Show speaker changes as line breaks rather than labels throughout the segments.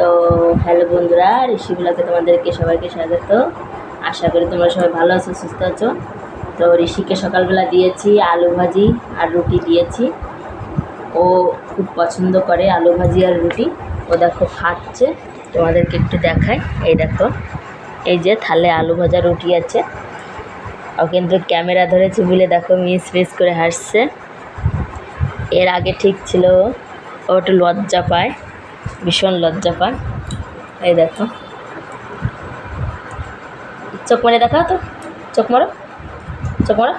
তো হ্যালো বন্ধুরা ঋষিগুলাকে তোমাদেরকে সবাইকে স্বাগত। আশা করি তোমরা সবাই ভালো আছো, সুস্থ আছো। তো ঋষিকে সকালবেলা দিয়েছি আলু ভাজি আর রুটি দিয়েছি। ও খুব পছন্দ করে আলু ভাজি আর রুটি। ও দেখো খাচ্ছে, তোমাদেরকে একটু দেখাই। এই দেখো, এই যে থালে আলু ভাজা রুটি আছে। ও কিন্তু ক্যামেরা ধরেছে বলে দেখো মিস মিস করে হাসছে। এর আগে ঠিক ছিল, ও একটু লজ্জা পায়। ভীষণ লজ্জা পায়। এই দেখো। চোখ মারে দেখাও তো। চোখ মারো। চোখ মারো।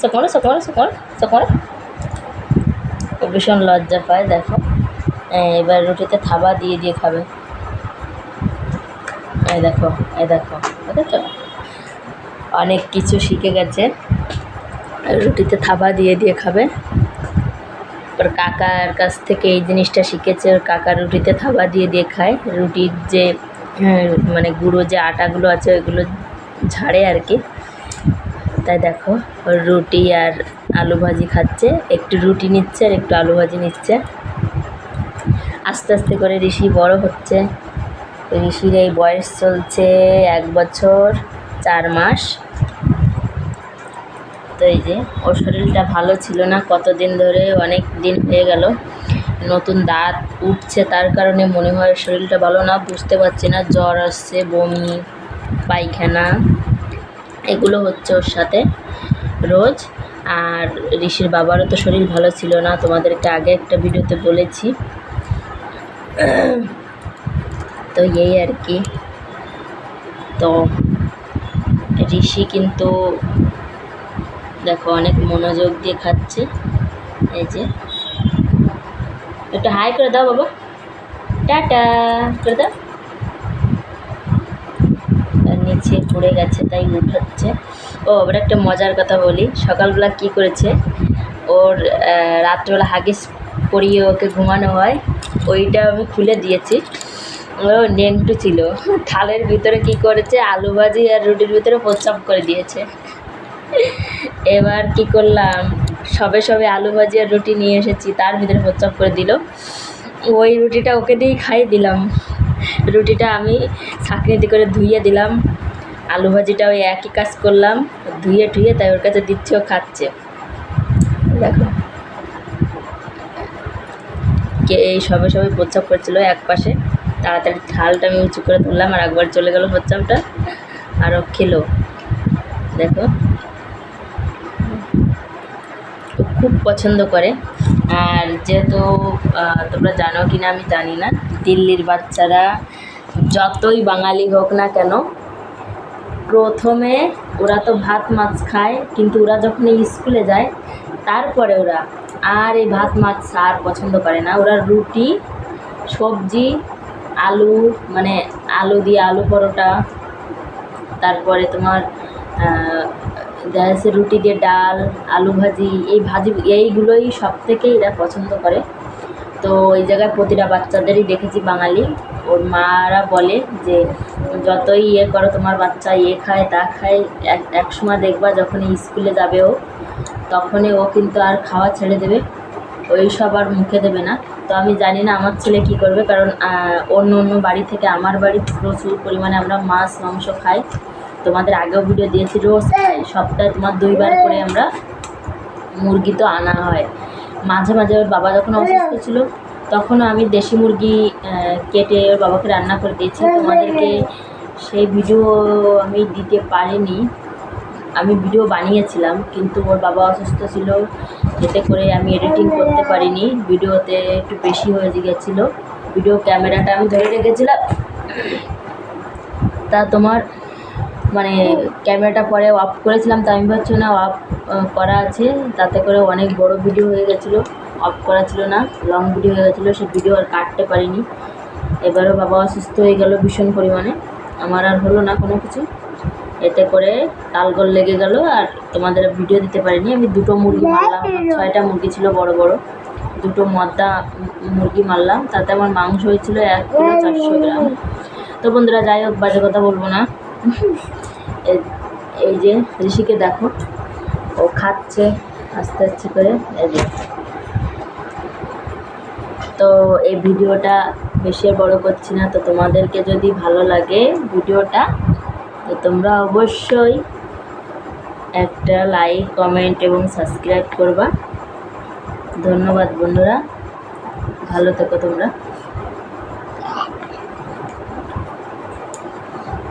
চোখ মারো চোখ মারো চোখ মারো চোখ মারো। ভীষণ লজ্জা পায় দেখো। হ্যাঁ, এবার রুটিতে থাবা দিয়ে দিয়ে খাবে। এই দেখো এই দেখো দেখো। অনেক কিছু শিখে গেছে। রুটিতে থাবা দিয়ে দিয়ে খাবে। ওর কাকার কাছ থেকে এই জিনিসটা শিখেছে ওর কাকা রুটিতে থাবা দিয়ে দিয়ে খায়। রুটির যে হ্যাঁ, মানে গুঁড়ো যে আটাগুলো আছে ওইগুলো ঝাড়ে আর কি। তাই দেখো ওর রুটি আর আলু ভাজি খাচ্ছে। একটু রুটি নিচ্ছে আর একটু আলু ভাজি নিচ্ছে। আস্তে আস্তে করে ঋষি বড় হচ্ছে। ঋষির এই বয়স চলছে এক বছর চার মাস। তো এই যে, ওর শরীরটা ভালো ছিল না, কতদিন ধরে অনেক দিন হয়ে গেল। নতুন দাঁত উঠছে, তার কারণে মনে হয় শরীরটা ভালো না, বুঝতে পারছি না, জ্বর আসছে, বমি, পায়খানা, এগুলো হচ্ছে ওর সাথে রোজ। আর ঋষির বাবারও তো শরীর ভালো ছিল না, তোমাদেরকে আগে একটা ভিডিওতে বলেছি। তো এই আর কি। তো ঋষি কিন্তু দেখো অনেক মনোযোগ দিয়ে খাচ্ছে। এই যে। একটু হাই করে দাও বাবা। টাটা। করে দাও। নিচে পড়ে গেছে, তাই উঠাচ্ছে। ও, আবার একটা মজার কথা বলি। সকালবেলা কি করেছে? ওর রাত্রেবেলা হাগিস পরিয়ে ওকে ঘুমানো হয়, ওইটা আমি খুলে দিয়েছি। ও, নেংটু ছিল। থালের ভিতরে কি করেছে? আলু ভাজি আর রুটির ভিতরে প্রস্রাব করে দিয়েছে। এবার কি করলাম? সবে সবে আলু ভাজি আর রুটি নিয়ে এসেছি, তার ভিতরে প্রস্রাব করে দিল। ওই রুটিটা ওকে দিয়েই খাইয়ে দিলাম। রুটিটা আমি ছাঁকনিতে করে ধুইয়ে দিলাম। আলু ভাজিটা ওই একই কাজ করলাম ধুয়ে ঠুয়ে তাই ওর কাছে দিচ্ছে, ও খাচ্ছে। দেখো। কে এই সবে সবে প্রস্রাব করছিল এক পাশে। তাড়াতাড়ি থালটা আমি উঁচু করে তুললাম আর একবার চলে গেল প্রস্রাবটা। আর ও খেলো। দেখো। খুব পছন্দ করে। আর যেহেতু তোমরা জানো কি না আমি জানি না, দিল্লির বাচ্চারা যতই বাঙালি হোক না কেন, প্রথমে ওরা তো ভাত মাছ খায়, কিন্তু ওরা যখন স্কুলে যায়, তারপরে ওরা আর এই ভাত মাছ আর পছন্দ করে না। ওরা রুটি, সবজি, আলু মানে আলু দিয়ে আলু পরোটা, তারপরে তোমার দেখা রুটি দিয়ে ডাল, আলু ভাজি, এই ভাজি, এইগুলোই সব থেকে এরা পছন্দ করে। তো এই জায়গায় প্রতিটা বাচ্চাদেরই দেখেছি বাঙালি। ওর মারা বলে যে, যতই ইয়ে করো, তোমার বাচ্চা ইয়ে খায়, তা খায়। এক এক সময় দেখবা যখন স্কুলে যাবে ও, তখনই ও কিন্তু আর খাওয়া ছেড়ে দেবে। ওই সব আর মুখে দেবে না। তো আমি জানি না আমার ছেলে কী করবে, কারণ অন্য অন্য বাড়ি থেকে আমার বাড়ি প্রচুর পরিমাণে আমরা মাছ, মাংস খাই। তোমাদের আগেও ভিডিও দিয়েছি রোজ খাই সপ্তাহে তোমার দুইবার করে আমরা মুরগি তো আনা হয়। মাঝে মাঝে ওর বাবা যখন অসুস্থ ছিল তখনও আমি দেশি মুরগি কেটে ওর বাবাকে রান্না করে দিয়েছি। তোমাদেরকে সেই ভিডিও আমি দিতে পারিনি। আমি ভিডিও বানিয়েছিলাম কিন্তু ওর বাবা অসুস্থ ছিল। এতে করে আমি এডিটিং করতে পারিনি। ভিডিওতে একটু বেশি হয়ে গেছিল ভিডিও ক্যামেরাটা আমি ধরে রেখেছিলাম। তা তোমার মানে ক্যামেরাটা পরে অফ করেছিলাম, তা আমি ভাবছি না অফ করা আছে। তাতে করে অনেক বড় ভিডিও হয়ে গেছিল অফ করা ছিল না লং ভিডিও হয়ে গেছিল, সে ভিডিও আর কাটতে পারিনি। এবারও বাবা অসুস্থ হয়ে গেল ভীষণ পরিমাণে, আমার আর হলো না কোনো কিছু। এতে করে তালগোল লেগে গেল আর তোমাদের ভিডিও দিতে পারিনি। আমি দুটো মুরগি মারলাম, ছয়টা মুরগি ছিল বড় বড়, দুটো মদ্দা মুরগি মারলাম। তাতে আমার মাংস হয়েছিল এক কিলো চারশো গ্রাম। তো বন্ধুরা, যাই হোক, বাজে কথা বলব না। এই- যে ঋষিকে দেখো। ও খাচ্ছে, আস্তে আস্তে করে, এই তো এই ভিডিওটা বেশি বড় করছি না, তো তোমাদেরকে যদি ভালো লাগে ভিডিওটা, তো তোমরা অবশ্যই একটা লাইক, কমেন্ট এবং সাবস্ক্রাইব করবা। ধন্যবাদ বন্ধুরা, ভালো থেকো তোমরা।